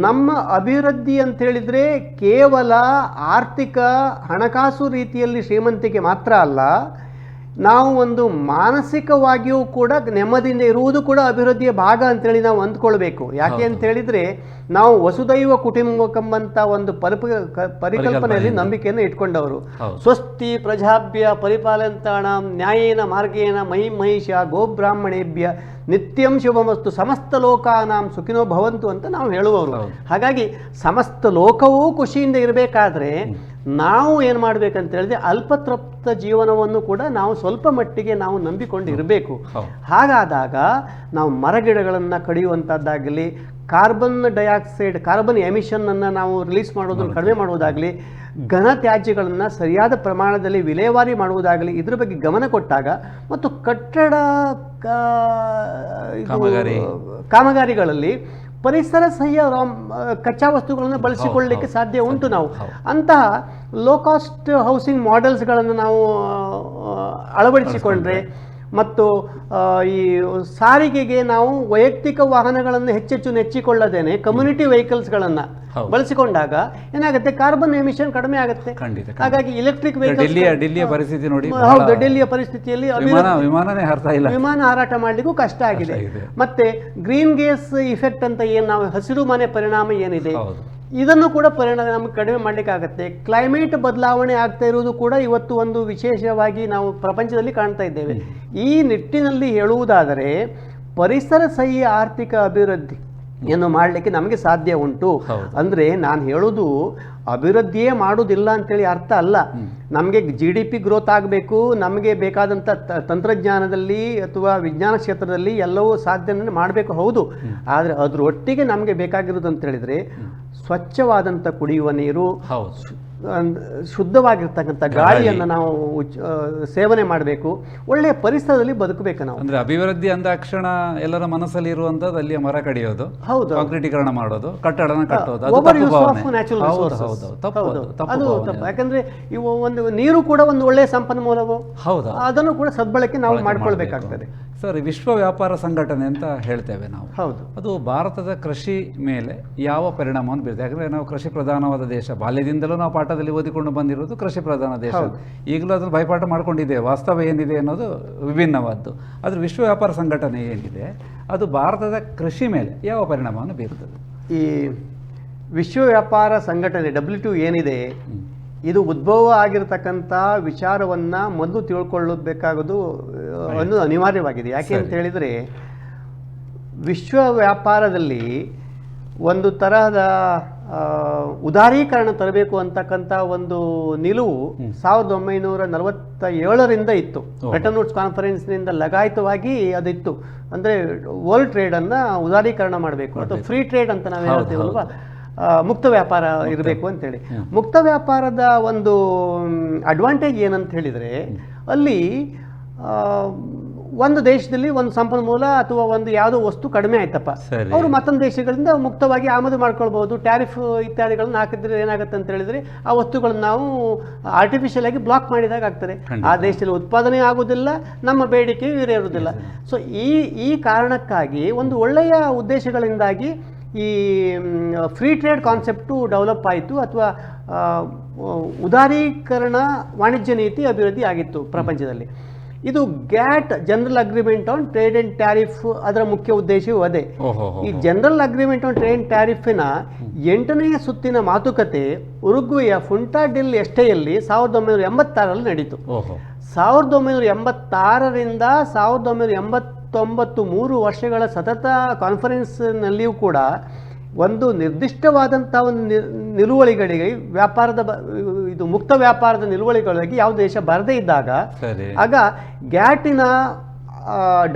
ನಮ್ಮ ಅಭಿವೃದ್ಧಿ ಅಂತ ಹೇಳಿದ್ರೆ ಕೇವಲ ಆರ್ಥಿಕ ಹಣಕಾಸು ರೀತಿಯಲ್ಲಿ ಶ್ರೀಮಂತಿಕೆ ಮಾತ್ರ ಅಲ್ಲ ನಾವು ಒಂದು ಮಾನಸಿಕವಾಗಿಯೂ ಕೂಡ ನೆಮ್ಮದಿಯಿಂದ ಇರುವುದು ಕೂಡ ಅಭಿವೃದ್ಧಿಯ ಭಾಗ ಅಂತೇಳಿ ನಾವು ಅಂದ್ಕೊಳ್ಬೇಕು. ಯಾಕೆ ಅಂತ ಹೇಳಿದ್ರೆ ನಾವು ವಸುದೈವ ಕುಟುಂಬಕಂಬಂತ ಒಂದು ಪರಿಪ ಪರಿಕಲ್ಪನೆಯಲ್ಲಿ ನಂಬಿಕೆಯನ್ನು ಇಟ್ಕೊಂಡವರು. ಸ್ವಸ್ತಿ ಪ್ರಜಾಭ್ಯ ಪರಿಪಾಲಂತಾಣ ನ್ಯಾಯೇನ ಮಾರ್ಗೇನ ಮಹಿ ಮಹಿಷ ಗೋಬ್ರಾಹ್ಮಣೇಭ್ಯ ನಿತ್ಯಂ ಶುಭಮಸ್ತು ಸಮಸ್ತ ಲೋಕಾನಾಂ ಸುಖಿನೋ ಭವಂತು ಅಂತ ನಾವು ಹೇಳುವವರು. ಹಾಗಾಗಿ ಸಮಸ್ತ ಲೋಕವೂ ಖುಷಿಯಿಂದ ಇರಬೇಕಾದ್ರೆ ನಾವು ಏನು ಮಾಡ್ಬೇಕಂತ ಹೇಳಿದ್ರೆ ಅಲ್ಪತೃಪ್ತ ಜೀವನವನ್ನು ಕೂಡ ನಾವು ಸ್ವಲ್ಪ ಮಟ್ಟಿಗೆ ನಾವು ನಂಬಿಕೊಂಡು ಇರಬೇಕು ಹಾಗಾದಾಗ ನಾವು ಮರಗಿಡಗಳನ್ನು ಕಡಿಯುವಂಥದ್ದಾಗಲಿ ಕಾರ್ಬನ್ ಡೈಆಕ್ಸೈಡ್ ಕಾರ್ಬನ್ ಎಮಿಷನ್ನನ್ನು ನಾವು ರಿಲೀಸ್ ಮಾಡೋದನ್ನು ಕಡಿಮೆ ಮಾಡುವುದಾಗಲಿ ಘನ ತ್ಯಾಜ್ಯಗಳನ್ನು ಸರಿಯಾದ ಪ್ರಮಾಣದಲ್ಲಿ ವಿಲೇವಾರಿ ಮಾಡುವುದಾಗಲಿ ಇದ್ರ ಬಗ್ಗೆ ಗಮನ ಕೊಟ್ಟಾಗ ಮತ್ತು ಕಟ್ಟಡ. ಕಾಮಗಾರಿಗಳಲ್ಲಿ ಪರಿಸರ ಸಹ್ಯ ಕಚ್ಚಾ ವಸ್ತುಗಳನ್ನು ಬಳಸಿಕೊಳ್ಳಲಿಕ್ಕೆ ಸಾಧ್ಯ ಉಂಟು ನಾವು. ಅಂತಹ ಲೋ ಕಾಸ್ಟ್ ಹೌಸಿಂಗ್ ಮಾಡೆಲ್ಸ್ಗಳನ್ನು ನಾವು ಅಳವಡಿಸಿಕೊಂಡ್ರೆ ಮತ್ತು ಈ ಸಾರಿಗೆಗೆ ನಾವು ವೈಯಕ್ತಿಕ ವಾಹನಗಳನ್ನು ಹೆಚ್ಚೆಚ್ಚು ನೆಚ್ಚಿಕೊಳ್ಳದೇನೆ ಕಮ್ಯುನಿಟಿ ವೆಹಿಕಲ್ಸ್ಗಳನ್ನು ಗಳನ್ನ ಬಳಸಿಕೊಂಡಾಗ ಏನಾಗುತ್ತೆ? ಕಾರ್ಬನ್ ಎಮಿಷನ್ ಕಡಿಮೆ ಆಗುತ್ತೆ. ಹಾಗಾಗಿ ಎಲೆಕ್ಟ್ರಿಕ್ ಡೆಲ್ಲಿಯ ಡೆಲ್ಲಿಯ ಪರಿಸ್ಥಿತಿ ನೋಡಿ ಹೌದು ಡೆಲ್ಲಿಯ ಪರಿಸ್ಥಿತಿಯಲ್ಲಿ ವಿಮಾನ ವಿಮಾನನೇ ಹಾರ್ತಾ ಇಲ್ಲ. ವಿಮಾನ ಹಾರಾಟ ಮಾಡಲಿಕ್ಕೂ ಕಷ್ಟ ಆಗಿದೆ. ಮತ್ತೆ ಗ್ರೀನ್ ಗ್ಯಾಸ್ ಇಫೆಕ್ಟ್ ಅಂತ ಏನು ನಾವು ಹಸಿರು ಮನೆ ಪರಿಣಾಮ ಏನಿದೆ? ಇದನ್ನು ಕೂಡ ಪರಿಣಾಮ ನಮಗೆ ಕಡಿಮೆ ಮಾಡಲಿಕ್ಕಾಗತ್ತೆ. ಕ್ಲೈಮೇಟ್ ಬದಲಾವಣೆ ಆಗ್ತಾ ಇರುವುದು ಕೂಡ ಇವತ್ತು ಒಂದು ವಿಶೇಷವಾಗಿ ನಾವು ಪ್ರಪಂಚದಲ್ಲಿ ಕಾಣ್ತಾ ಇದ್ದೇವೆ. ಈ ನಿಟ್ಟಿನಲ್ಲಿ ಹೇಳುವುದಾದರೆ ಪರಿಸರ ಸಹಿ ಆರ್ಥಿಕ ಅಭಿವೃದ್ಧಿ. ಏನು ಮಾಡಲಿಕ್ಕೆ ನಮಗೆ ಸಾಧ್ಯ ಉಂಟು. ಅಂದರೆ ನಾನು ಹೇಳೋದು ಅಭಿವೃದ್ಧಿಯೇ ಮಾಡೋದಿಲ್ಲ ಅಂತೇಳಿ ಅರ್ಥ ಅಲ್ಲ. ನಮಗೆ ಜಿ ಡಿ ಪಿ ಗ್ರೋತ್ ಆಗಬೇಕು ನಮಗೆ ಬೇಕಾದಂಥ ತಂತ್ರಜ್ಞಾನದಲ್ಲಿ ಅಥವಾ ವಿಜ್ಞಾನ ಕ್ಷೇತ್ರದಲ್ಲಿ ಎಲ್ಲವೂ ಸಾಧನೆ ಮಾಡಬೇಕು ಹೌದು. ಆದರೆ ಅದರೊಟ್ಟಿಗೆ ನಮಗೆ ಬೇಕಾಗಿರೋದು ಅಂತ ಹೇಳಿದರೆ ಸ್ವಚ್ಛವಾದಂಥ ಕುಡಿಯುವ ನೀರು ಶುದ್ಧವಾಗಿರ್ತಕ್ಕಂಥ ಗಾಳಿಯನ್ನು ನಾವು ಸೇವನೆ ಮಾಡಬೇಕು. ಒಳ್ಳೆಯ ಪರಿಸರದಲ್ಲಿ ಬದುಕಬೇಕು ನಾವು. ಅಂದ್ರೆ ಅಭಿವೃದ್ಧಿ ಅಂದಾಕ್ಷಣ ಎಲ್ಲರ ಮನಸ್ಸಲ್ಲಿ ಇರುವಂತದ್ದು ಅಲ್ಲಿಯ ಮರ ಕಡಿಯೋದು ಹೌದು. ಕಾಂಕ್ರೀಟೀಕರಣ ಮಾಡೋದು ಕಟ್ಟಡನ ಕಟ್ಟೋದು ಅದು ತಪ್ಪು ಯಾಕಂದ್ರೆ ಇವು ಒಂದು ನೀರು ಕೂಡ ಒಂದು ಒಳ್ಳೆಯ ಸಂಪನ್ಮೂಲವು. ಹೌದು. ಅದನ್ನು ಕೂಡ ಸದ್ಬಳಕೆ ನಾವು ಮಾಡ್ಕೊಳ್ಬೇಕಾಗ್ತದೆ. ಸರ್ ವಿಶ್ವ ವ್ಯಾಪಾರ ಸಂಘಟನೆ ಅಂತ ಹೇಳ್ತೇವೆ ನಾವು. ಹೌದು. ಅದು ಭಾರತದ ಕೃಷಿ ಮೇಲೆ ಯಾವ ಪರಿಣಾಮವನ್ನು ಬೀರುತ್ತೆ ಯಾಕಂದ್ರೆ ನಾವು ಕೃಷಿ ಪ್ರಧಾನವಾದ ದೇಶ. ಬಾಲ್ಯದಿಂದಲೂ ನಾವು ಪಾಠದಲ್ಲಿ ಓದಿಕೊಂಡು ಬಂದಿರೋದು ಕೃಷಿ ಪ್ರಧಾನ ದೇಶ. ಈಗಲೂ ಅದನ್ನು ಭಯಪಾಠ ಮಾಡಿಕೊಂಡಿದೆ ವಾಸ್ತವ ಏನಿದೆ ಅನ್ನೋದು ವಿಭಿನ್ನವಾದ್ದು. ಆದರೆ ವಿಶ್ವ ವ್ಯಾಪಾರ ಸಂಘಟನೆ ಏನಿದೆ? ಅದು ಭಾರತದ ಕೃಷಿ ಮೇಲೆ ಯಾವ ಪರಿಣಾಮವನ್ನು ಬೀರುತ್ತದೆ ಈ ವಿಶ್ವ ವ್ಯಾಪಾರ ಸಂಘಟನೆ ಡಬ್ಲ್ಯೂ ಟು ಏನಿದೆ? ಇದು ಉದ್ಭವ ಆಗಿರತಕ್ಕಂಥ ವಿಚಾರವನ್ನು ಮೊದಲು ತಿಳ್ಕೊಳ್ಳಬೇಕಾಗೋದು ಅನ್ನು ಅನ್ನೋದು ಅನಿವಾರ್ಯವಾಗಿದೆ. ಯಾಕೆ ಅಂತ ಹೇಳಿದರೆ ವಿಶ್ವ ವ್ಯಾಪಾರದಲ್ಲಿ ಒಂದು ತರಹದ ಉದಾರೀಕರಣ ತರಬೇಕು ಅಂತಕ್ಕಂಥ ಒಂದು ನಿಲುವು ಸಾವಿರದ ಒಂಬೈನೂರ ನಲವತ್ತ ಏಳರಿಂದ ಇತ್ತು ಬ್ರಿಟನ್ ವುಡ್ಸ್ ಕಾನ್ಫರೆನ್ಸ್ನಿಂದ ಲಗಾಯಿತವಾಗಿ ಅದಿತ್ತು. ಅಂದರೆ ವರ್ಲ್ಡ್ ಟ್ರೇಡನ್ನು ಉದಾರೀಕರಣ ಮಾಡಬೇಕು. ಅಥವಾ ಫ್ರೀ ಟ್ರೇಡ್ ಅಂತ ನಾವು ಹೇಳ್ತೀವಲ್ವಾ? ಮುಕ್ತ ವ್ಯಾಪಾರ ಇರಬೇಕು ಅಂತೇಳಿ. ಮುಕ್ತ ವ್ಯಾಪಾರದ ಒಂದು ಅಡ್ವಾಂಟೇಜ್ ಏನಂತ ಹೇಳಿದರೆ ಅಲ್ಲಿ ಒಂದು ದೇಶದಲ್ಲಿ ಒಂದು ಸಂಪನ್ಮೂಲ ಅಥವಾ ಒಂದು ಯಾವುದೋ ವಸ್ತು ಕಡಿಮೆ ಆಯ್ತಪ್ಪ. ಅವರು ಮತ್ತೊಂದು ದೇಶಗಳಿಂದ ಮುಕ್ತವಾಗಿ ಆಮದು ಮಾಡ್ಕೊಳ್ಬಹುದು ಟ್ಯಾರಿಫ್ ಇತ್ಯಾದಿಗಳನ್ನ ಹಾಕಿದ್ರೆ ಏನಾಗುತ್ತೆ ಅಂತ ಹೇಳಿದ್ರೆ ಆ ವಸ್ತುಗಳನ್ನ ನಾವು ಆರ್ಟಿಫಿಷಿಯಲ್ ಆಗಿ ಬ್ಲಾಕ್ ಮಾಡಿದಾಗ ಆಗ್ತದೆ. ಆ ದೇಶದಲ್ಲಿ ಉತ್ಪಾದನೆ ಆಗೋದಿಲ್ಲ ನಮ್ಮ ಬೇಡಿಕೆಯೂ ಇರೋದಿಲ್ಲ ಸೊ ಈ ಈ ಕಾರಣಕ್ಕಾಗಿ ಒಂದು ಒಳ್ಳೆಯ ಉದ್ದೇಶಗಳಿಂದಾಗಿ ಈ ಫ್ರೀ ಟ್ರೇಡ್ ಕಾನ್ಸೆಪ್ಟು ಡೆವಲಪ್ ಆಯಿತು ಅಥವಾ ಉದಾರೀಕರಣ ವಾಣಿಜ್ಯ ನೀತಿ ಅಭಿವೃದ್ಧಿ ಆಗಿತ್ತು ಪ್ರಪಂಚದಲ್ಲಿ. ಇದು GATT general agreement on trade and tariff ಅದರ ಮುಖ್ಯ ಉದ್ದೇಶವೂ ಅದೇ. ಈ ಜನರಲ್ ಅಗ್ರಿಮೆಂಟ್ ಆನ್ ಟ್ರೇಡ್ ಟ್ಯಾರಿಫಿನ ಎಂಟನೆಯ ಸುತ್ತಿನ ಮಾತುಕತೆ ಉರುಗ್ವೆಯ ಫುಂಟಾ ಡಿಲ್ ಎಸ್ಟೆಯಲ್ಲಿ ಸಾವಿರದ ಒಂಬೈನೂರ ಎಂಬತ್ತಾರಲ್ಲಿ ನಡೀತು. ಸಾವಿರದ ಒಂಬೈನೂರ ಎಂಬತ್ತಾರರಿಂದ ಸಾವಿರದ ಒಂಬೈನೂರ ಎಂಬತ್ತೊಂಬತ್ತು ಮೂರು ವರ್ಷಗಳ ಸತತ ಕಾನ್ಫರೆನ್ಸ್ನಲ್ಲಿಯೂ ಕೂಡ ಒಂದು ನಿರ್ದಿಷ್ಟವಾದಂಥ ಒಂದು ನಿಲುವಳಿಗಳಿಗೆ ವ್ಯಾಪಾರದ ಇದು ಮುಕ್ತ ವ್ಯಾಪಾರದ ನಿಲುವಳಿಗಳಿಗೆ ಯಾವ ದೇಶ ಬರದೇ ಇದ್ದಾಗ ಆಗ ಗ್ಯಾಟಿನ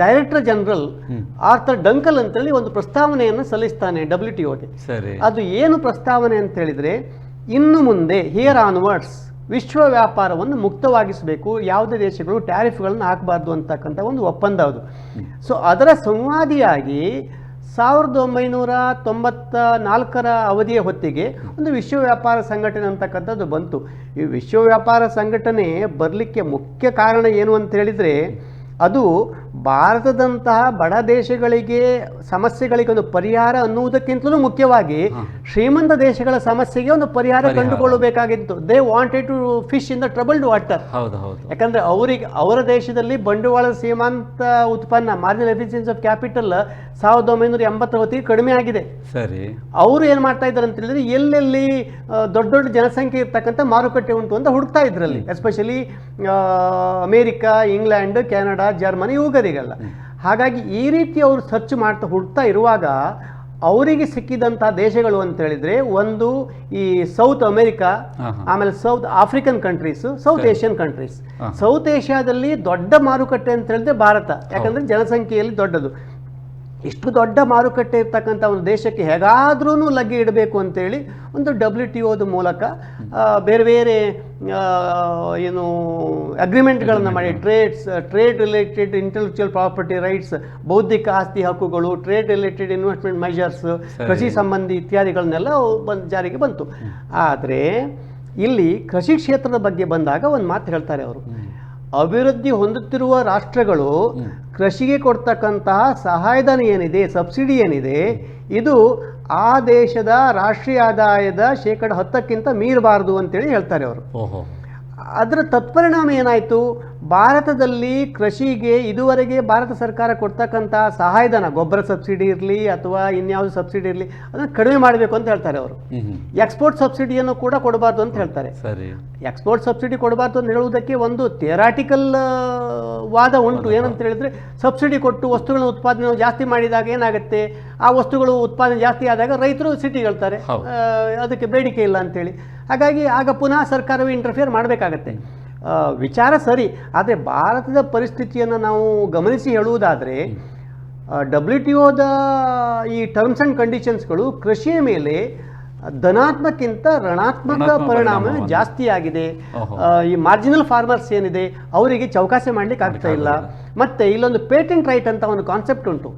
ಡೈರೆಕ್ಟರ್ ಜನರಲ್ ಆರ್ಥರ್ ಡಂಕಲ್ ಅಂತೇಳಿ ಒಂದು ಪ್ರಸ್ತಾವನೆಯನ್ನು ಸಲ್ಲಿಸ್ತಾನೆ ಡಬ್ಲ್ಯೂ ಟಿ ಸರಿ. ಅದು ಏನು ಪ್ರಸ್ತಾವನೆ ಅಂತ ಹೇಳಿದ್ರೆ ಇನ್ನು ಮುಂದೆ ಹಿಯರ್ ಆನ್ವರ್ಡ್ಸ್ ವಿಶ್ವ ವ್ಯಾಪಾರವನ್ನು ಮುಕ್ತವಾಗಿಸಬೇಕು, ಯಾವುದೇ ದೇಶಗಳು ಟ್ಯಾರಿಫ್ಗಳನ್ನು ಹಾಕಬಾರ್ದು ಅಂತಕ್ಕಂಥ ಒಂದು ಒಪ್ಪಂದ ಅದು. ಸೊ ಅದರ ಸಂವಾದಿಯಾಗಿ ಸಾವಿರದ ಒಂಬೈನೂರ ತೊಂಬತ್ತ ನಾಲ್ಕರ ಅವಧಿಯ ಹೊತ್ತಿಗೆ ಒಂದು ವಿಶ್ವ ವ್ಯಾಪಾರ ಸಂಘಟನೆ ಅಂತಕ್ಕಂಥದ್ದು ಬಂತು. ಈ ವಿಶ್ವ ವ್ಯಾಪಾರ ಸಂಘಟನೆ ಬರಲಿಕ್ಕೆ ಮುಖ್ಯ ಕಾರಣ ಏನು ಅಂತ ಹೇಳಿದರೆ, ಅದು ಭಾರತದಂತಹ ಬಡ ದೇಶಗಳಿಗೆ ಸಮಸ್ಯೆಗಳಿಗೆ ಒಂದು ಪರಿಹಾರ ಅನ್ನುವುದಕ್ಕಿಂತಲೂ ಮುಖ್ಯವಾಗಿ ಶ್ರೀಮಂತ ದೇಶಗಳ ಸಮಸ್ಯೆಗೆ ಒಂದು ಪರಿಹಾರ. ಕಂಡುಕೊಳ್ಳಬೇಕಾಗಿತ್ತು. They wanted to fish in the troubled water ಹೌದು ಹೌದು. ಯಾಕಂದ್ರೆ ಅವರಿಗೆ ಅವರ ದೇಶದಲ್ಲಿ ಬಂಡವಾಳ ಸೀಮಾಂತ ಉತ್ಪನ್ನ ಮಾರ್ಜಿನಲ್ ಎಫಿಷಿಯನ್ಸಿ ಆಫ್ ಕ್ಯಾಪಿಟಲ್ ಸಾವಿರದ ಒಂಬೈನೂರ ಎಂಬತ್ತರ ಹೊತ್ತಿಗೆ ಕಡಿಮೆ ಆಗಿದೆ. ಸರಿ. ಅವರು ಏನು ಮಾಡ್ತಾ ಇದ್ದಾರೆ ಅಂತ ಹೇಳಿದ್ರೆ ಎಲ್ಲೆಲ್ಲಿ ದೊಡ್ಡ ದೊಡ್ಡ ಜನಸಂಖ್ಯೆ ಇರ್ತಕ್ಕಂಥ ಮಾರುಕಟ್ಟೆ ಉಂಟು ಅಂತ ಹುಡುಕ್ತಾ ಇದ್ರಲ್ಲಿ. Especially America England Canada Germany ಹಾಗಾಗಿ ಈ ರೀತಿ ಅವರು ಸರ್ಚ್ ಮಾಡ್ತಾ ಹುಡ್ತಾ ಇರುವಾಗ ಅವರಿಗೆ ಸಿಕ್ಕಿದಂತಹ ದೇಶಗಳು ಅಂತ ಹೇಳಿದ್ರೆ ಒಂದು ಈ ಸೌತ್ ಅಮೆರಿಕಾ. ಆಮೇಲೆ south African countries south Asian countries south ಏಷ್ಯಾದಲ್ಲಿ ದೊಡ್ಡ ಮಾರುಕಟ್ಟೆ ಅಂತ ಹೇಳಿದ್ರೆ ಭಾರತ. ಯಾಕಂದ್ರೆ ಜನಸಂಖ್ಯೆಯಲ್ಲಿ ದೊಡ್ಡದು. ಇಷ್ಟು ದೊಡ್ಡ ಮಾರುಕಟ್ಟೆ ಇರ್ತಕ್ಕಂಥ ಒಂದು ದೇಶಕ್ಕೆ ಹೇಗಾದ್ರೂ ಲಗ್ಗೆ ಇಡಬೇಕು ಅಂತೇಳಿ ಒಂದು ಡಬ್ಲ್ಯೂ ಟಿ ಒದ ಮೂಲಕ ಬೇರೆ ಬೇರೆ ಏನು ಅಗ್ರಿಮೆಂಟ್ಗಳನ್ನು ಮಾಡಿ trades trade related intellectual property rights ಬೌದ್ಧಿಕ ಆಸ್ತಿ ಹಕ್ಕುಗಳು ಟ್ರೇಡ್ ರಿಲೇಟೆಡ್ ಇನ್ವೆಸ್ಟ್ಮೆಂಟ್ ಮೆಜರ್ಸ್ ಕೃಷಿ ಸಂಬಂಧಿ ಇತ್ಯಾದಿಗಳನ್ನೆಲ್ಲ ಬಂದು ಜಾರಿಗೆ ಬಂತು. ಆದರೆ ಇಲ್ಲಿ ಕೃಷಿ ಕ್ಷೇತ್ರದ ಬಗ್ಗೆ ಬಂದಾಗ ಒಂದು ಮಾತು ಹೇಳ್ತಾರೆ ಅವರು. ಅಭಿವೃದ್ಧಿ ಹೊಂದುತ್ತಿರುವ ರಾಷ್ಟ್ರಗಳು ಕೃಷಿಗೆ ಕೊಡ್ತಕ್ಕಂತಹ ಸಹಾಯಧನ ಏನಿದೆ ಸಬ್ಸಿಡಿ ಏನಿದೆ ಇದು ಆ ದೇಶದ ರಾಷ್ಟ್ರೀಯ ಆದಾಯದ ಶೇಕಡ ಹತ್ತಕ್ಕಿಂತ ಮೀರಬಾರದು ಅಂತೇಳಿ ಹೇಳ್ತಾರೆ ಅವರು. ಅದರ ತತ್ಪರಿಣಾಮ ಏನಾಯಿತು? ಭಾರತದಲ್ಲಿ ಕೃಷಿಗೆ ಇದುವರೆಗೆ ಭಾರತ ಸರ್ಕಾರ ಕೊಡ್ತಕ್ಕಂಥ ಸಹಾಯಧನ ಗೊಬ್ಬರ ಸಬ್ಸಿಡಿ ಇರಲಿ ಅಥವಾ ಇನ್ಯಾವುದು ಸಬ್ಸಿಡಿ ಇರಲಿ ಅದನ್ನು ಕಡಿಮೆ ಮಾಡಬೇಕು ಅಂತ ಹೇಳ್ತಾರೆ ಅವರು. ಎಕ್ಸ್ಪೋರ್ಟ್ ಸಬ್ಸಿಡಿಯನ್ನು ಕೂಡ ಕೊಡಬಾರ್ದು ಅಂತ ಹೇಳ್ತಾರೆ. ಸರಿ. ಎಕ್ಸ್ಪೋರ್ಟ್ ಸಬ್ಸಿಡಿ ಕೊಡಬಾರ್ದು ಅಂತ ಹೇಳುವುದಕ್ಕೆ ಒಂದು ಥಿಯರಾಟಿಕಲ್ ವಾದ ಉಂಟು. ಏನಂತ ಹೇಳಿದ್ರೆ ಸಬ್ಸಿಡಿ ಕೊಟ್ಟು ವಸ್ತುಗಳ ಉತ್ಪಾದನೆ ಜಾಸ್ತಿ ಮಾಡಿದಾಗ ಏನಾಗುತ್ತೆ? ಆ ವಸ್ತುಗಳು ಉತ್ಪಾದನೆ ಜಾಸ್ತಿ ಆದಾಗ ರೈತರು ಸಿಟಿಗಳ್ತಾರೆ ಹೇಳ್ತಾರೆ. ಅದಕ್ಕೆ ಬೇಡಿಕೆ ಇಲ್ಲ ಅಂತೇಳಿ. ಹಾಗಾಗಿ ಆಗ ಪುನಃ ಸರ್ಕಾರವೇ ಇಂಟರ್ಫಿಯರ್ ಮಾಡಬೇಕಾಗತ್ತೆ. ವಿಚಾರ ಸರಿ ಆದರೆ ಭಾರತದ ಪರಿಸ್ಥಿತಿಯನ್ನು ನಾವು ಗಮನಿಸಿ ಹೇಳುವುದಾದರೆ ಡಬ್ಲ್ಯೂ ಟಿ ಒದ ಈ ಟರ್ಮ್ಸ್ ಆ್ಯಂಡ್ ಕಂಡೀಷನ್ಸ್ಗಳು ಕೃಷಿಯ ಮೇಲೆ ಧನಾತ್ಮಕ್ಕಿಂತ ಋಣಾತ್ಮಕ ಪರಿಣಾಮ. ಜಾಸ್ತಿ ಆಗಿದೆ. ಈ ಮಾರ್ಜಿನಲ್ ಫಾರ್ಮರ್ಸ್ ಏನಿದೆ ಅವರಿಗೆ ಚೌಕಾಸಿ ಮಾಡ್ಲಿಕ್ಕೆ ಆಗ್ತಾ ಇಲ್ಲ. ಮತ್ತೆ ಇಲ್ಲೊಂದು ಪೇಟೆಂಟ್ ರೈಟ್ ಅಂತ ಒಂದು ಕಾನ್ಸೆಪ್ಟ್ ಉಂಟು.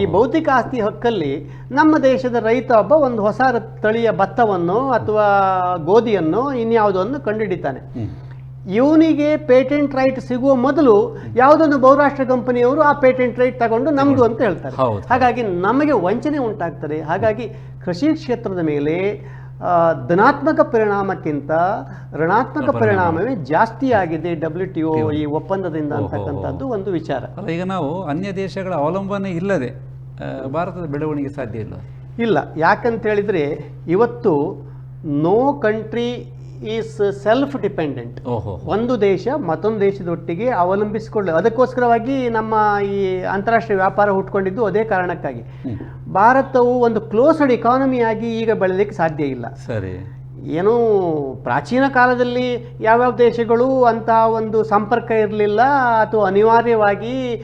ಈ ಭೌತಿಕ ಆಸ್ತಿ ಹಕ್ಕಲ್ಲಿ ನಮ್ಮ ದೇಶದ ರೈತ ಒಬ್ಬ ಒಂದು ಹೊಸ ತಳಿಯ ಭತ್ತವನ್ನು ಅಥವಾ ಗೋಧಿಯನ್ನು ಇನ್ಯಾವುದನ್ನು ಕಂಡುಹಿಡಿತಾನೆ. ಇವನಿಗೆ ಪೇಟೆಂಟ್ ರೈಟ್ ಸಿಗುವ ಮೊದಲು ಯಾವುದೊಂದು ಬಹುರಾಷ್ಟ್ರ ಕಂಪನಿಯವರು ಆ ಪೇಟೆಂಟ್ ರೈಟ್ ತಗೊಂಡು ನಮ್ದು ಅಂತ ಹೇಳ್ತಾರೆ. ಹಾಗಾಗಿ ನಮಗೆ ವಂಚನೆ ಉಂಟಾಗ್ತದೆ. ಹಾಗಾಗಿ ಕೃಷಿ ಕ್ಷೇತ್ರದ ಮೇಲೆ ಧನಾತ್ಮಕ ಪರಿಣಾಮಕ್ಕಿಂತ ಋಣಾತ್ಮಕ ಪರಿಣಾಮವೇ ಜಾಸ್ತಿ ಆಗಿದೆ ಡಬ್ಲ್ಯೂ ಟಿ ಒ ಈ ಒಪ್ಪಂದದಿಂದ. ಅಂತಕ್ಕಂಥದ್ದು ಒಂದು ವಿಚಾರ. ಈಗ ನಾವು ಅನ್ಯ ದೇಶಗಳ ಅವಲಂಬನೆ ಇಲ್ಲದೆ ಭಾರತದ ಬೆಳವಣಿಗೆ ಸಾಧ್ಯ ಇಲ್ಲ. ಇಲ್ಲ. ಯಾಕಂತ ಹೇಳಿದ್ರೆ ಇವತ್ತು no country is self dependent ಓಹೋ. ಒಂದು ದೇಶ ಮತ್ತೊಂದು ದೇಶದೊಟ್ಟಿಗೆ ಅವಲಂಬಿಸಿಕೊಳ್ಳ ಅದಕ್ಕೋಸ್ಕರವಾಗಿ ನಮ್ಮ ಈ ಅಂತಾರಾಷ್ಟ್ರೀಯ ವ್ಯಾಪಾರ ಹುಟ್ಕೊಂಡಿದ್ದು ಅದೇ ಕಾರಣಕ್ಕಾಗಿ. ಭಾರತವು ಒಂದು ಕ್ಲೋಸ್ಡ್ ಇಕಾನಮಿಯಾಗಿ ಈಗ ಬೆಳೆಯಲಿಕ್ಕೆ ಸಾಧ್ಯ ಇಲ್ಲ. ಸರಿ. ಏನು ಪ್ರಾಚೀನ ಕಾಲದಲ್ಲಿ ಯಾವ್ಯಾವ ದೇಶಗಳು ಅಂತಹ ಒಂದು ಸಂಪರ್ಕ ಇರಲಿಲ್ಲ ಅಥವಾ ಅನಿವಾರ್ಯವಾಗಿ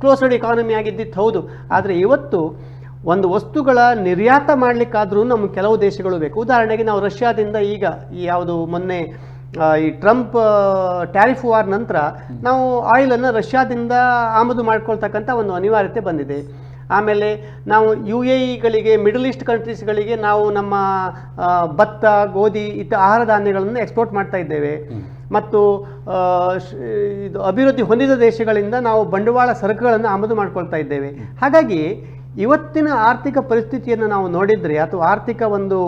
ಕ್ಲೋಸ್ಡ್ ಇಕಾನಮಿ ಆಗಿದ್ದಿತ್ತು. ಹೌದು. ಆದರೆ ಇವತ್ತು ಒಂದು ವಸ್ತುಗಳ ನಿರ್ಯಾತ ಮಾಡಲಿಕ್ಕಾದ್ರೂ ನಮ್ಗೆ ಕೆಲವು ದೇಶಗಳು ಬೇಕು. ಉದಾಹರಣೆಗೆ ನಾವು ರಷ್ಯಾದಿಂದ ಈಗ ಈ ಯಾವುದು ಮೊನ್ನೆ ಈ ಟ್ರಂಪ್ ಟ್ಯಾರಿಫ್ ವಾರ್ ನಂತರ ನಾವು ಆಯಿಲನ್ನು ರಷ್ಯಾದಿಂದ ಆಮದು ಮಾಡ್ಕೊಳ್ತಕ್ಕಂಥ ಒಂದು ಅನಿವಾರ್ಯತೆ ಬಂದಿದೆ. ಆಮೇಲೆ ನಾವು ಯು ಎ ಇಗಳಿಗೆ, ಮಿಡಲ್ ಈಸ್ಟ್ ಕಂಟ್ರೀಸ್ಗಳಿಗೆ ನಾವು ನಮ್ಮ ಭತ್ತ, ಗೋಧಿ ಇತ ಆಹಾರ ಧಾನ್ಯಗಳನ್ನು ಎಕ್ಸ್ಪೋರ್ಟ್ ಮಾಡ್ತಾ ಇದ್ದೇವೆ. ಮತ್ತು ಇದು ಅಭಿವೃದ್ಧಿ ಹೊಂದಿದ ದೇಶಗಳಿಂದ ನಾವು ಬಂಡವಾಳ ಸರಕುಗಳನ್ನು ಆಮದು ಮಾಡ್ಕೊಳ್ತಾ ಇದ್ದೇವೆ. ಹಾಗಾಗಿ ಇವತ್ತಿನ ಆರ್ಥಿಕ ಪರಿಸ್ಥಿತಿಯನ್ನು ನಾವು ನೋಡಿದರೆ ಅಥವಾ ಆರ್ಥಿಕ ಒಂದು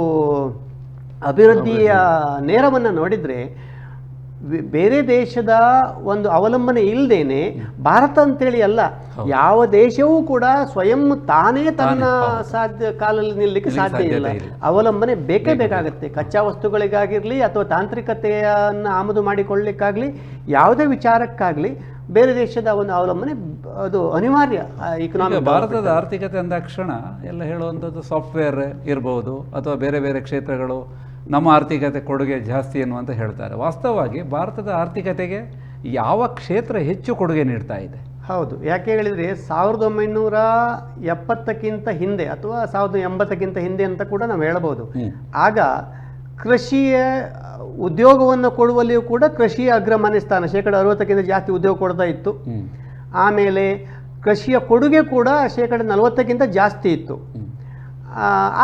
ಅಭಿವೃದ್ಧಿಯ ನೇರವನ್ನು ನೋಡಿದರೆ ಬೇರೆ ದೇಶದ ಒಂದು ಅವಲಂಬನೆ ಇಲ್ಲದೇನೆ ಭಾರತ ಅಂತೇಳಿ ಅಲ್ಲ ಯಾವ ದೇಶವೂ ಕೂಡ ಸ್ವಯಂ ತಾನೇ ತನ್ನ ಸಾಧ್ಯ ಕಾಲಲ್ಲಿ ನಿಲ್ಲಕ್ಕೆ ಸಾಧ್ಯ ಇಲ್ಲ. ಅವಲಂಬನೆ ಬೇಕೇ ಬೇಕಾಗುತ್ತೆ. ಕಚ್ಚಾ ವಸ್ತುಗಳಿಗಾಗಿರ್ಲಿ ಅಥವಾ ತಾಂತ್ರಿಕತೆಯನ್ನು ಆಮದು ಮಾಡಿಕೊಳ್ಳಿಕ್ಕಾಗ್ಲಿ ಯಾವುದೇ ವಿಚಾರಕ್ಕಾಗಲಿ ಬೇರೆ ದೇಶದ ಒಂದು ಅವಲಂಬನೆ ಅದು ಅನಿವಾರ್ಯ ಇಕನಾಮಿ ಭಾರತದ ಆರ್ಥಿಕತೆ ಅಂದಾಕ್ಷಣ ಎಲ್ಲ ಹೇಳುವಂಥದ್ದು ಸಾಫ್ಟ್ವೇರ್ ಇರ್ಬೋದು ಅಥವಾ ಬೇರೆ ಬೇರೆ ಕ್ಷೇತ್ರಗಳು ನಮ್ಮ ಆರ್ಥಿಕತೆ ಕೊಡುಗೆ ಜಾಸ್ತಿ ಅನ್ನುವಂತ ಹೇಳ್ತಾರೆ. ವಾಸ್ತವವಾಗಿ ಭಾರತದ ಆರ್ಥಿಕತೆಗೆ ಯಾವ ಕ್ಷೇತ್ರ ಹೆಚ್ಚು ಕೊಡುಗೆ ನೀಡ್ತಾ ಇದೆ? ಹೌದು. ಯಾಕೆ ಹೇಳಿದರೆ ಸಾವಿರದ ಒಂಬೈನೂರ ಎಪ್ಪತ್ತಕ್ಕಿಂತ ಹಿಂದೆ ಅಥವಾ ಸಾವಿರದ ಎಂಬತ್ತಕ್ಕಿಂತ ಹಿಂದೆ ಅಂತ ಕೂಡ ನಾವು ಹೇಳಬಹುದು ಆಗ ಕೃಷಿಯ ಉದ್ಯೋಗವನ್ನು ಕೊಡುವಲ್ಲಿಯೂ ಕೂಡ ಕೃಷಿ ಅಗ್ರಮಾನ್ಯ ಸ್ಥಾನ ಶೇಕಡ ಅರವತ್ತಕ್ಕಿಂತ ಜಾಸ್ತಿ ಉದ್ಯೋಗ ಕೊಡ್ತಾ ಇತ್ತು. ಆಮೇಲೆ ಕೃಷಿಯ ಕೊಡುಗೆ ಕೂಡ ಶೇಕಡ ನಲವತ್ತಕ್ಕಿಂತ ಜಾಸ್ತಿ ಇತ್ತು.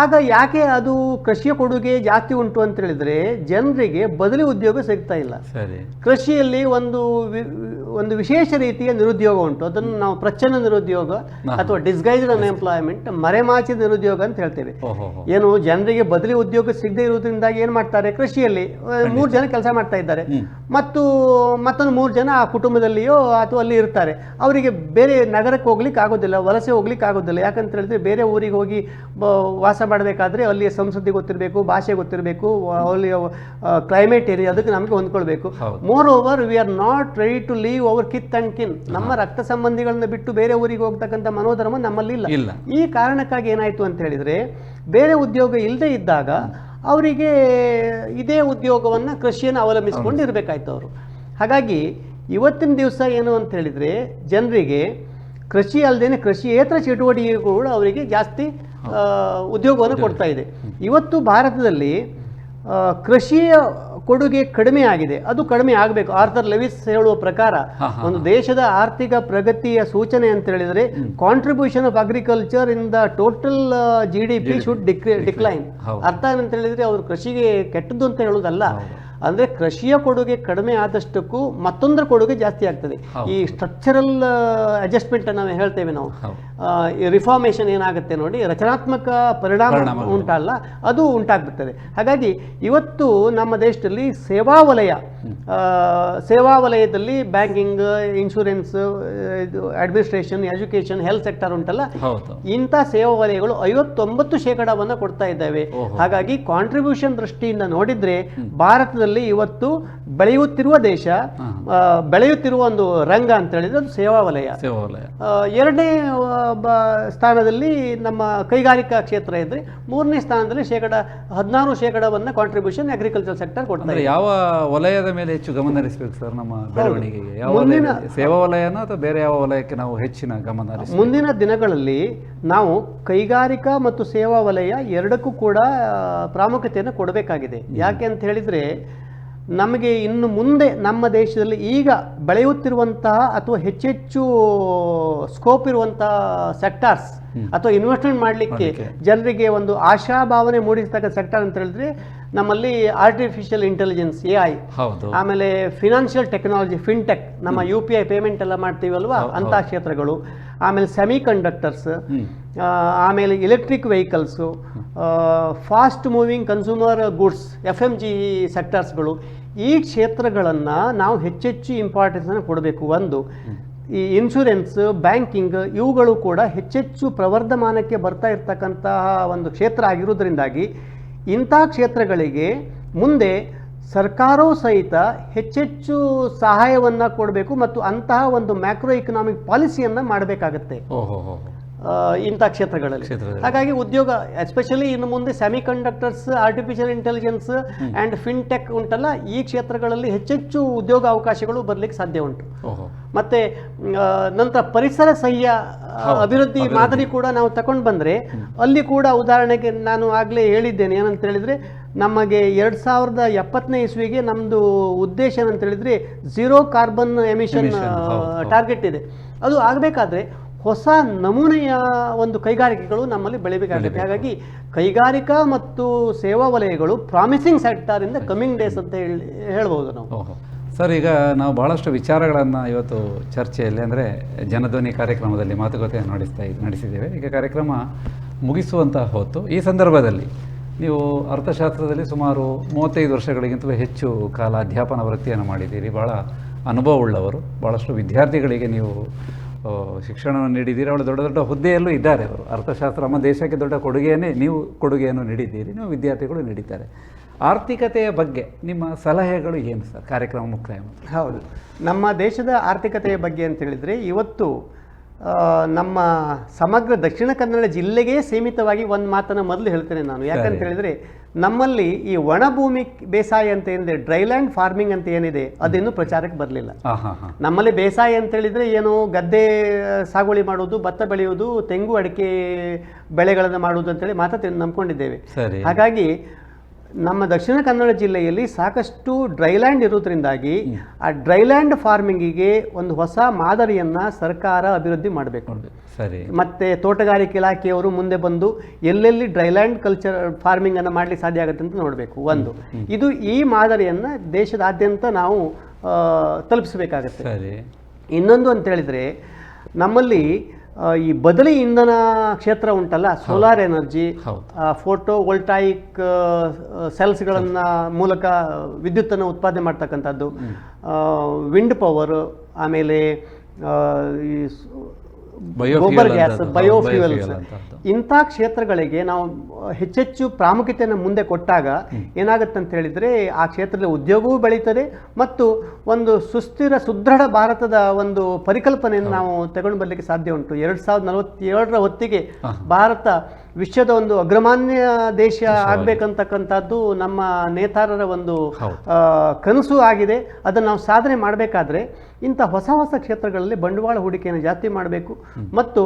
ಆಗ ಯಾಕೆ ಅದು ಕೃಷಿಯ ಕೊಡುಗೆ ಜಾಸ್ತಿ ಉಂಟು ಅಂತ ಹೇಳಿದ್ರೆ ಜನರಿಗೆ ಬದಲಿ ಉದ್ಯೋಗ ಸಿಗ್ತಾ ಇಲ್ಲ. ಸರಿ. ಕೃಷಿಯಲ್ಲಿ ಒಂದು ಒಂದು ವಿಶೇಷ ರೀತಿಯ ನಿರುದ್ಯೋಗ ಉಂಟು. ಅದನ್ನು ನಾವು ಪ್ರಚ್ಛನ್ನ ನಿರುದ್ಯೋಗ ಅಥವಾ ಡಿಸ್ಗೈಸ್ಡ್ ಅನ್ಎಂಪ್ಲಾಯ್ಮೆಂಟ್ ಮರೆಮಾಚಿದ ನಿರುದ್ಯೋಗ ಅಂತ ಹೇಳ್ತೇವೆ. ಏನು ಜನರಿಗೆ ಬದಲಿ ಉದ್ಯೋಗ ಸಿಗದೇ ಇರುವುದರಿಂದಾಗಿ ಏನು ಮಾಡ್ತಾರೆ? ಕೃಷಿಯಲ್ಲಿ ಮೂರು ಜನ ಕೆಲಸ ಮಾಡ್ತಾ ಇದ್ದಾರೆ. ಮತ್ತು ಮತ್ತೊಂದು ಮೂರು ಜನ ಆ ಕುಟುಂಬದಲ್ಲಿಯೋ ಅಥವಾ ಅಲ್ಲಿ ಇರ್ತಾರೆ. ಅವರಿಗೆ ಬೇರೆ ನಗರಕ್ಕೆ ಹೋಗ್ಲಿಕ್ಕೆ ಆಗೋದಿಲ್ಲ ವಲಸೆ ಹೋಗ್ಲಿಕ್ಕೆ ಆಗೋದಿಲ್ಲ ಯಾಕಂತ ಹೇಳಿದ್ರೆ ಬೇರೆ ಊರಿಗೆ ಹೋಗಿ ವಾಸ ಮಾಡಬೇಕಾದ್ರೆ ಅಲ್ಲಿಯ ಸಂಸ್ಕೃತಿ ಗೊತ್ತಿರಬೇಕು ಭಾಷೆ ಗೊತ್ತಿರಬೇಕು ಅಲ್ಲಿಯ ಕ್ಲೈಮೇಟ್ ಏರಿಯಾ ಅದಕ್ಕೆ ನಮಗೆ ಹೊಂದ್ಕೊಳ್ಬೇಕು. ಹೌದು. Moreover we are not ready to leave our kith and kin ನಮ್ಮ ರಕ್ತ ಸಂಬಂಧಿಗಳನ್ನ ಬಿಟ್ಟು ಬೇರೆ ಊರಿಗೆ ಹೋಗ್ತಕ್ಕಂಥ ಮನೋಧರ್ಮ ನಮ್ಮಲ್ಲಿ ಇಲ್ಲ. ಇಲ್ಲ. ಈ ಕಾರಣಕ್ಕಾಗಿ ಏನಾಯಿತು ಅಂತ ಹೇಳಿದರೆ ಬೇರೆ ಉದ್ಯೋಗ ಇಲ್ಲದೆ ಇದ್ದಾಗ ಅವರಿಗೆ ಇದೇ ಉದ್ಯೋಗವನ್ನು ಕೃಷಿಯನ್ನು ಅವಲಂಬಿಸಿಕೊಂಡು ಇರಬೇಕಾಯ್ತು ಅವರು. ಹಾಗಾಗಿ ಇವತ್ತಿನ ದಿವಸ ಏನು ಅಂತ ಹೇಳಿದರೆ ಜನರಿಗೆ ಕೃಷಿ ಅಲ್ಲದೆ ಕೃಷಿಯೇತರ ಚಟುವಟಿಕೆಗಳು ಅವರಿಗೆ ಜಾಸ್ತಿ ಉದ್ಯೋಗವನ್ನು ಕೊಡ್ತಾ ಇದೆ. ಇವತ್ತು ಭಾರತದಲ್ಲಿ ಕೃಷಿಯ ಕೊಡುಗೆ ಕಡಿಮೆ ಆಗಿದೆ. ಅದು ಕಡಿಮೆ ಆಗಬೇಕು. ಆರ್ಥರ್ ಲೆವಿಸ್ ಹೇಳುವ ಪ್ರಕಾರ ಒಂದು ದೇಶದ ಆರ್ಥಿಕ ಪ್ರಗತಿಯ ಸೂಚನೆ ಅಂತ ಹೇಳಿದರೆ contribution of agriculture in the total G D P should decline. ಅರ್ಥ ಏನಂತ ಹೇಳಿದ್ರೆ ಅವರು ಕೃಷಿಗೆ ಕೆಟ್ಟದ್ದು ಅಂತ ಹೇಳುವುದಲ್ಲ. ಅಂದ್ರೆ ಕೃಷಿಯ ಕೊಡುಗೆ ಕಡಿಮೆ ಆದಷ್ಟಕ್ಕೂ ಮತ್ತೊಂದರ ಕೊಡುಗೆ ಜಾಸ್ತಿ ಆಗ್ತದೆ. ಈ ಸ್ಟ್ರಕ್ಚರಲ್ ಅಡ್ಜಸ್ಟ್ಮೆಂಟ್ ನಾವು ಹೇಳ್ತೇವೆ ನಾವು. ರಿಫಾರ್ಮೇಷನ್ ಏನಾಗುತ್ತೆ ನೋಡಿ ರಚನಾತ್ಮಕ ಪರಿಣಾಮ. ಉಂಟಲ್ಲ ಅದು ಉಂಟಾಗ್ಬಿಡ್ತದೆ. ಹಾಗಾಗಿ ಇವತ್ತು ನಮ್ಮ ದೇಶದಲ್ಲಿ ಸೇವಾ ವಲಯ ಸೇವಾ ವಲಯದಲ್ಲಿ ಬ್ಯಾಂಕಿಂಗ್ ಇನ್ಶೂರೆನ್ಸ್ ಇದು ಅಡ್ಮಿನಿಸ್ಟ್ರೇಷನ್ ಎಜುಕೇಷನ್ ಹೆಲ್ತ್ ಸೆಕ್ಟರ್ ಉಂಟಲ್ಲ. ಇಂಥ ಸೇವಾ ವಲಯಗಳು ಐವತ್ತೊಂಬತ್ತು ಶೇಕಡಾವನ್ನ ಕೊಡ್ತಾ ಇದ್ದಾವೆ. ಹಾಗಾಗಿ ಕಾಂಟ್ರಿಬ್ಯೂಷನ್ ದೃಷ್ಟಿಯಿಂದ ನೋಡಿದ್ರೆ ಭಾರತದಲ್ಲಿ ಇವತ್ತು ಬೆಳೆಯುತ್ತಿರುವ ದೇಶ. ಬೆಳೆಯುತ್ತಿರುವ ಒಂದು ರಂಗ ಅಂತ ಹೇಳಿದ್ರೆ ಅದು ಸೇವಾ ವಲಯ. ಸೇವಾ ವಲಯ ಎರಡನೇ ಸ್ಥಾನದಲ್ಲಿ ನಮ್ಮ ಕೈಗಾರಿಕಾ ಕ್ಷೇತ್ರ ಇದ್ರೆ ಮೂರನೇ ಸ್ಥಾನದಲ್ಲಿ ಶೇಕಡ ಹದಿನಾರು ಶೇಕಡವನ್ನ ಕಾಂಟ್ರಿಬ್ಯೂಷನ್ ಅಗ್ರಿಕಲ್ಚರ್ ಸೆಕ್ಟರ್ ಕೊಡ್ತಾರೆ ಯಾವ ವಲಯದ ಮೇಲೆ ಹೆಚ್ಚು ಗಮನ ಹರಿಸಬೇಕು ಸರ್ ನಮ್ಮ ಬೆಳವಣಿಗೆಗೆ? ಯಾವ? ಸೇವಾ ವಲಯನ ಅಥವಾ ಬೇರೆ ಯಾವ ವಲಯಕ್ಕೆ ನಾವು ಹೆಚ್ಚಿನ ಗಮನ ಮುಂದಿನ ದಿನಗಳಲ್ಲಿ ನಾವು ಕೈಗಾರಿಕಾ ಮತ್ತು ಸೇವಾ ವಲಯ ಎರಡಕ್ಕೂ ಕೂಡ ಪ್ರಾಮುಖ್ಯತೆಯನ್ನು ಕೊಡಬೇಕಾಗಿದೆ. ಯಾಕೆ ಅಂತ ಹೇಳಿದರೆ ನಮಗೆ ಇನ್ನು ಮುಂದೆ ನಮ್ಮ ದೇಶದಲ್ಲಿ ಈಗ ಬೆಳೆಯುತ್ತಿರುವಂತಹ ಅಥವಾ ಹೆಚ್ಚೆಚ್ಚು ಸ್ಕೋಪ್ ಇರುವಂತಹ ಸೆಕ್ಟಾರ್ಸ್ ಅಥವಾ ಇನ್ವೆಸ್ಟ್ಮೆಂಟ್ ಮಾಡಲಿಕ್ಕೆ. ಜನರಿಗೆ ಒಂದು ಆಶಾಭಾವನೆ ಮೂಡಿಸ್ತಕ್ಕ ಸೆಕ್ಟರ್ ಅಂತ ಹೇಳಿದ್ರೆ ನಮ್ಮಲ್ಲಿ ಆರ್ಟಿಫಿಷಿಯಲ್ ಇಂಟೆಲಿಜೆನ್ಸ್ ಎ ಐ ಆಮೇಲೆ ಫಿನಾನ್ಷಿಯಲ್ ಟೆಕ್ನಾಲಜಿ ಫಿನ್ಟೆಕ್ ನಮ್ಮ ಯು ಪಿ ಐ ಪೇಮೆಂಟ್ ಎಲ್ಲ ಮಾಡ್ತೀವಲ್ವಾ? ಅಂತಹ ಕ್ಷೇತ್ರಗಳು. ಆಮೇಲೆ ಸೆಮಿ ಕಂಡಕ್ಟರ್ಸ್ ಆಮೇಲೆ electric vehicles fast moving consumer goods F M G ಸೆಕ್ಟರ್ಸ್ಗಳು ಈ ಕ್ಷೇತ್ರಗಳನ್ನು ನಾವು ಹೆಚ್ಚೆಚ್ಚು ಇಂಪಾರ್ಟೆನ್ಸನ್ನು ಕೊಡಬೇಕು. ಒಂದು ಈ ಇನ್ಶೂರೆನ್ಸ್ ಬ್ಯಾಂಕಿಂಗ್ ಇವುಗಳು ಕೂಡ ಹೆಚ್ಚೆಚ್ಚು ಪ್ರವರ್ಧಮಾನಕ್ಕೆ ಬರ್ತಾ ಇರ್ತಕ್ಕಂತಹ ಒಂದು ಕ್ಷೇತ್ರ ಆಗಿರುವುದರಿಂದಾಗಿ ಇಂಥ ಕ್ಷೇತ್ರಗಳಿಗೆ ಮುಂದೆ ಸರ್ಕಾರವೂ ಸಹಿತ ಹೆಚ್ಚೆಚ್ಚು ಸಹಾಯವನ್ನು ಕೊಡಬೇಕು ಮತ್ತು ಅಂತಹ ಒಂದು ಮ್ಯಾಕ್ರೋ ಇಕನಾಮಿಕ್ ಪಾಲಿಸಿಯನ್ನು ಮಾಡಬೇಕಾಗತ್ತೆ ಇಂಥ ಕ್ಷೇತ್ರಗಳಲ್ಲಿ. ಹಾಗಾಗಿ ಉದ್ಯೋಗ ಎಸ್ಪೆಷಲಿ ಇನ್ನು ಮುಂದೆ semiconductors artificial intelligence and fintech ಉಂಟಲ್ಲ ಈ ಕ್ಷೇತ್ರಗಳಲ್ಲಿ ಹೆಚ್ಚೆಚ್ಚು ಉದ್ಯೋಗ ಅವಕಾಶಗಳು ಬರಲಿಕ್ಕೆ ಸಾಧ್ಯ ಉಂಟು. ಮತ್ತೆ ನಂತರ ಪರಿಸರ ಸಹ್ಯ ಅಭಿವೃದ್ಧಿ ಮಾದರಿ ಕೂಡ ನಾವು ತಗೊಂಡು ಬಂದರೆ ಅಲ್ಲಿ ಕೂಡ ಉದಾಹರಣೆಗೆ ನಾನು ಆಗಲೇ ಹೇಳಿದ್ದೇನೆ ಏನಂತ ಹೇಳಿದರೆ ನಮಗೆ ಎರಡು ಸಾವಿರದ ಎಪ್ಪತ್ತನೇ ಇಸ್ವಿಗೆ ನಮ್ಮದು ಉದ್ದೇಶ ಏನಂತ ಹೇಳಿದರೆ ಝೀರೋ ಕಾರ್ಬನ್ ಎಮಿಷನ್. ಟಾರ್ಗೆಟ್ ಇದೆ. ಅದು ಆಗಬೇಕಾದ್ರೆ ಹೊಸ ನಮೂನೆಯ ಒಂದು ಕೈಗಾರಿಕೆಗಳು ನಮ್ಮಲ್ಲಿ ಬೆಳಿಬೇಕಾಗುತ್ತೆ. ಹಾಗಾಗಿ ಕೈಗಾರಿಕಾ ಮತ್ತು ಸೇವಾ ವಲಯಗಳು ಪ್ರಾಮಿಸಿಂಗ್ ಸೆಕ್ಟರ್ ಇಂದ ಕಮಿಂಗ್ ಡೇಸ್ ಅಂತ ಹೇಳಿ ಹೇಳ್ಬೋದು ನಾವು. ಸರ್ ಈಗ ನಾವು ಭಾಳಷ್ಟು ವಿಚಾರಗಳನ್ನು ಇವತ್ತು ಚರ್ಚೆಯಲ್ಲಿ ಅಂದರೆ ಜನಧ್ವನಿ ಕಾರ್ಯಕ್ರಮದಲ್ಲಿ ಮಾತುಕತೆ ನಡೆಸ್ತಾ ನಡೆಸಿದ್ದೇವೆ. ಈಗ ಕಾರ್ಯಕ್ರಮ ಮುಗಿಸುವಂತಹ ಹೊತ್ತು ಈ ಸಂದರ್ಭದಲ್ಲಿ ನೀವು ಅರ್ಥಶಾಸ್ತ್ರದಲ್ಲಿ ಸುಮಾರು ಮೂವತ್ತೈದು ವರ್ಷಗಳಿಗಿಂತಲೂ ಹೆಚ್ಚು ಕಾಲ ಅಧ್ಯಾಪನ ವೃತ್ತಿಯನ್ನು ಮಾಡಿದ್ದೀರಿ. ಭಾಳ ಅನುಭವವುಳ್ಳವರು. ಭಾಳಷ್ಟು ವಿದ್ಯಾರ್ಥಿಗಳಿಗೆ ನೀವು ಶಿಕ್ಷಣವನ್ನು ನೀಡಿದ್ದೀರಿ. ಅವಳು ದೊಡ್ಡ ದೊಡ್ಡ ಹುದ್ದೆಯಲ್ಲೂ ಇದ್ದಾರೆ ಅವರು. ಅರ್ಥಶಾಸ್ತ್ರ ನಮ್ಮ ದೇಶಕ್ಕೆ ದೊಡ್ಡ ಕೊಡುಗೆಯೇ ನೀವು ಕೊಡುಗೆಯನ್ನು ನೀಡಿದ್ದೀರಿ. ನೀವು ವಿದ್ಯಾರ್ಥಿಗಳು ನೀಡಿದ್ದಾರೆ. ಆರ್ಥಿಕತೆಯ ಬಗ್ಗೆ ನಿಮ್ಮ ಸಲಹೆಗಳು ಏನು ಸರ್? ಕಾರ್ಯಕ್ರಮ ಮುಕ್ತಾಯ ಹೌದು. ನಮ್ಮ ದೇಶದ ಆರ್ಥಿಕತೆಯ ಬಗ್ಗೆ ಅಂತ ಹೇಳಿದರೆ ಇವತ್ತು ನಮ್ಮ ಸಮಗ್ರ ದಕ್ಷಿಣ ಕನ್ನಡ ಜಿಲ್ಲೆಗೆ ಸೀಮಿತವಾಗಿ ಒಂದು ಮಾತನ್ನು ಮೊದಲು ಹೇಳ್ತೇನೆ ನಾನು. ಯಾಕಂತ. ಹೇಳಿದರೆ ನಮ್ಮಲ್ಲಿ ಈ ಒಣಭೂಮಿ ಬೇಸಾಯ ಅಂತ ಏನಿದೆ ಡ್ರೈಲ್ಯಾಂಡ್ ಫಾರ್ಮಿಂಗ್ ಅಂತ ಏನಿದೆ ಅದೇನು ಪ್ರಚಾರಕ್ಕೆ ಬರಲಿಲ್ಲ. ನಮ್ಮಲ್ಲಿ ಬೇಸಾಯ ಅಂತ ಹೇಳಿದ್ರೆ ಏನು ಗದ್ದೆ ಸಾಗುವಳಿ ಮಾಡೋದು ಭತ್ತ ಬೆಳೆಯುವುದು ತೆಂಗು ಅಡಿಕೆ ಬೆಳೆಗಳನ್ನು ಮಾಡುವುದು ಅಂತೇಳಿ ಮಾತ್ರ ನಂಬ್ಕೊಂಡಿದ್ದೇವೆ. ಹಾಗಾಗಿ ನಮ್ಮ ದಕ್ಷಿಣ ಕನ್ನಡ ಜಿಲ್ಲೆಯಲ್ಲಿ ಸಾಕಷ್ಟು ಡ್ರೈಲ್ಯಾಂಡ್ ಇರೋದ್ರಿಂದಾಗಿ ಆ ಡ್ರೈಲ್ಯಾಂಡ್ ಫಾರ್ಮಿಂಗಿಗೆ ಒಂದು ಹೊಸ ಮಾದರಿಯನ್ನ ಸರ್ಕಾರ ಅಭಿವೃದ್ಧಿ ಮಾಡಬೇಕು. ಸರಿ. ಮತ್ತೆ ತೋಟಗಾರಿಕೆ ಇಲಾಖೆಯವರು ಮುಂದೆ ಬಂದು ಎಲ್ಲೆಲ್ಲಿ ಡ್ರೈಲ್ಯಾಂಡ್ ಕಲ್ಚರ್ ಫಾರ್ಮಿಂಗ್ ಅನ್ನು ಮಾಡ್ಲಿಕ್ಕೆ ಸಾಧ್ಯ ಆಗುತ್ತೆ ಅಂತ ನೋಡಬೇಕು. ಒಂದು. ಇದು ಈ ಮಾದರಿಯನ್ನ ದೇಶದಾದ್ಯಂತ ನಾವು ತಲುಪಿಸಬೇಕಾಗತ್ತೆ. ಇನ್ನೊಂದು ಅಂತ ಹೇಳಿದರೆ ನಮ್ಮಲ್ಲಿ ಈ ಬದಲಿ ಇಂಧನ ಕ್ಷೇತ್ರ ಉಂಟಲ್ಲ ಸೋಲಾರ್ ಎನರ್ಜಿ ಫೋಟೋ ವೋಲ್ಟಾಯಿಕ್ ಸೆಲ್ಸ್ಗಳನ್ನ ಮೂಲಕ ವಿದ್ಯುತ್ತನ್ನು ಉತ್ಪಾದನೆ ಮಾಡ್ತಕ್ಕಂಥದ್ದು. ವಿಂಡ್ ಪವರ್ ಆಮೇಲೆ ಈ ಗೋಬರ್ ಗ್ಯಾಸ್ ಬಯೋಫ್ಯೂಯಲ್ಸ್ ಇಂಥ ಕ್ಷೇತ್ರಗಳಿಗೆ ನಾವು ಹೆಚ್ಚೆಚ್ಚು ಪ್ರಾಮುಖ್ಯತೆಯನ್ನು ಮುಂದೆ ಕೊಟ್ಟಾಗ ಏನಾಗುತ್ತೆ ಅಂತ ಹೇಳಿದರೆ ಆ ಕ್ಷೇತ್ರದ ಉದ್ಯೋಗವೂ ಬೆಳೀತದೆ ಮತ್ತು ಒಂದು ಸುಸ್ಥಿರ ಸುದೃಢ ಭಾರತದ ಒಂದು ಪರಿಕಲ್ಪನೆಯನ್ನು ನಾವು ತಗೊಂಡು ಬರಲಿಕ್ಕೆ ಸಾಧ್ಯ ಉಂಟು. ಎರಡು ಸಾವಿರದ ನಲವತ್ತೇಳರ ಹೊತ್ತಿಗೆ ಭಾರತ ವಿಶ್ವದ ಒಂದು ಅಗ್ರಮಾನ್ಯ ದೇಶ ಆಗ್ಬೇಕಂತಕ್ಕಂಥದ್ದು ನಮ್ಮ ನೇತಾರರ ಒಂದು. ಕನಸು ಆಗಿದೆ. ಅದನ್ನು ನಾವು ಸಾಧನೆ ಮಾಡಬೇಕಾದ್ರೆ ಇಂಥ ಹೊಸ ಹೊಸ ಕ್ಷೇತ್ರಗಳಲ್ಲಿ ಬಂಡವಾಳ ಹೂಡಿಕೆಯನ್ನು ಜಾಸ್ತಿ ಮಾಡಬೇಕು. ಮತ್ತು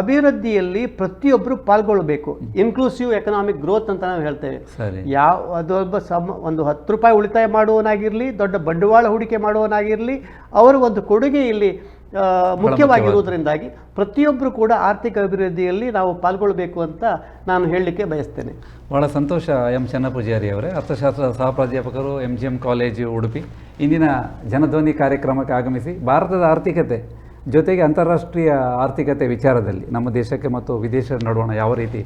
ಅಭಿವೃದ್ಧಿಯಲ್ಲಿ ಪ್ರತಿಯೊಬ್ಬರು ಪಾಲ್ಗೊಳ್ಳಬೇಕು ಇನ್ಕ್ಲೂಸಿವ್ ಎಕನಾಮಿಕ್ ಗ್ರೋತ್ ಅಂತ ನಾವು ಹೇಳ್ತೇವೆ. ಯಾವ ಅದೊಬ್ಬ ಸಮ ಒಂದು ಹತ್ತು ರೂಪಾಯಿ ಉಳಿತಾಯ ಮಾಡುವವನಾಗಿರಲಿ ದೊಡ್ಡ ಬಂಡವಾಳ ಹೂಡಿಕೆ ಮಾಡುವವನಾಗಿರಲಿ ಅವರ ಒಂದು ಕೊಡುಗೆ ಇಲ್ಲಿ ಮುಖ್ಯವಾಗಿರುವುದರಿಂದಾಗಿ ಪ್ರತಿಯೊಬ್ಬರು ಕೂಡ ಆರ್ಥಿಕ ಅಭಿವೃದ್ಧಿಯಲ್ಲಿ ನಾವು ಪಾಲ್ಗೊಳ್ಳಬೇಕು ಅಂತ ನಾನು ಹೇಳಲಿಕ್ಕೆ ಬಯಸ್ತೇನೆ. ಬಹಳ ಸಂತೋಷ ಎಂ ಚನ್ನಪೂಜಾರಿ ಅವರೇ. ಅರ್ಥಶಾಸ್ತ್ರ ಸಹ ಪ್ರಾಧ್ಯಾಪಕರು M G M college Udupi. ಇಂದಿನ ಜನಧ್ವನಿ ಕಾರ್ಯಕ್ರಮಕ್ಕೆ ಆಗಮಿಸಿ ಭಾರತದ ಆರ್ಥಿಕತೆ ಜೊತೆಗೆ ಅಂತಾರಾಷ್ಟ್ರೀಯ ಆರ್ಥಿಕತೆ ವಿಚಾರದಲ್ಲಿ ನಮ್ಮ ದೇಶಕ್ಕೆ ಮತ್ತು ವಿದೇಶ ನಡುವಣ ಯಾವ ರೀತಿ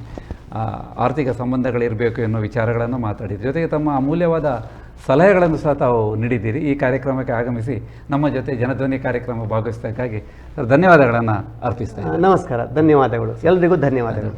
ಆರ್ಥಿಕ ಸಂಬಂಧಗಳಿರಬೇಕು ಎನ್ನುವ ವಿಚಾರಗಳನ್ನು ಮಾತಾಡಿದ್ರು. ಜೊತೆಗೆ ತಮ್ಮ ಅಮೂಲ್ಯವಾದ ಸಲಹೆಗಳನ್ನು ಸಹ ತಾವು ನೀಡಿದ್ದೀರಿ. ಈ ಕಾರ್ಯಕ್ರಮಕ್ಕೆ ಆಗಮಿಸಿ ನಮ್ಮ ಜೊತೆ ಜನಧ್ವನಿ ಕಾರ್ಯಕ್ರಮ ಭಾಗವಹಿಸಿದ್ದಕ್ಕಾಗಿ ಧನ್ಯವಾದಗಳನ್ನು ಅರ್ಪಿಸ್ತಾ ಇದ್ದೀನಿ. ನಮಸ್ಕಾರ. ಧನ್ಯವಾದಗಳು. ಎಲ್ರಿಗೂ ಧನ್ಯವಾದಗಳು.